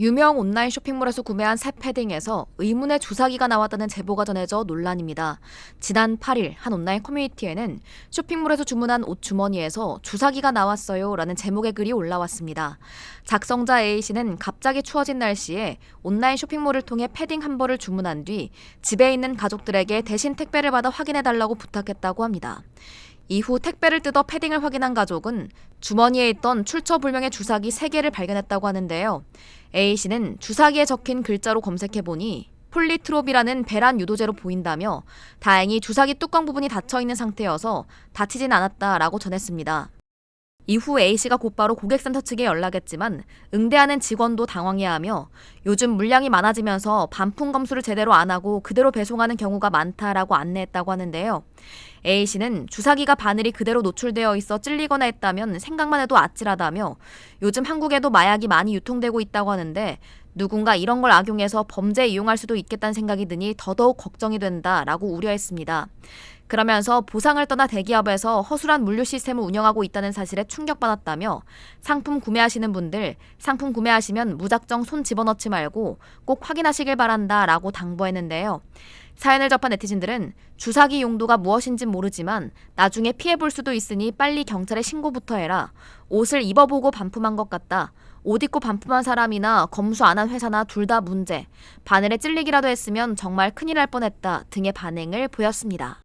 유명 온라인 쇼핑몰에서 구매한 새 패딩에서 의문의 주사기가 나왔다는 제보가 전해져 논란입니다. 지난 8일 한 온라인 커뮤니티에는 쇼핑몰에서 주문한 옷 주머니에서 주사기가 나왔어요 라는 제목의 글이 올라왔습니다. 작성자 A씨는 갑자기 추워진 날씨에 온라인 쇼핑몰을 통해 패딩 한 벌을 주문한 뒤 집에 있는 가족들에게 대신 택배를 받아 확인해달라고 부탁했다고 합니다. 이후 택배를 뜯어 패딩을 확인한 가족은 주머니에 있던 출처불명의 주사기 3개를 발견했다고 하는데요. A씨는 주사기에 적힌 글자로 검색해보니 폴리트롭이라는 배란 유도제로 보인다며 다행히 주사기 뚜껑 부분이 닫혀 있는 상태여서 다치진 않았다라고 전했습니다. 이후 A씨가 곧바로 고객센터 측에 연락했지만 응대하는 직원도 당황해하며 요즘 물량이 많아지면서 반품 검수를 제대로 안 하고 그대로 배송하는 경우가 많다라고 안내했다고 하는데요. A씨는 주사기가 바늘이 그대로 노출되어 있어 찔리거나 했다면 생각만 해도 아찔하다며 요즘 한국에도 마약이 많이 유통되고 있다고 하는데 누군가 이런 걸 악용해서 범죄에 이용할 수도 있겠다는 생각이 드니 더더욱 걱정이 된다라고 우려했습니다. 그러면서 보상을 떠나 대기업에서 허술한 물류 시스템을 운영하고 있다는 사실에 충격받았다며 상품 구매하시는 분들 상품 구매하시면 무작정 손 집어넣지 말고 꼭 확인하시길 바란다라고 당부했는데요. 사연을 접한 네티즌들은 주사기 용도가 무엇인지 모르지만 나중에 피해 볼 수도 있으니 빨리 경찰에 신고부터 해라. 옷을 입어보고 반품한 것 같다. 옷 입고 반품한 사람이나 검수 안 한 회사나 둘 다 문제. 바늘에 찔리기라도 했으면 정말 큰일 날 뻔했다 등의 반응을 보였습니다.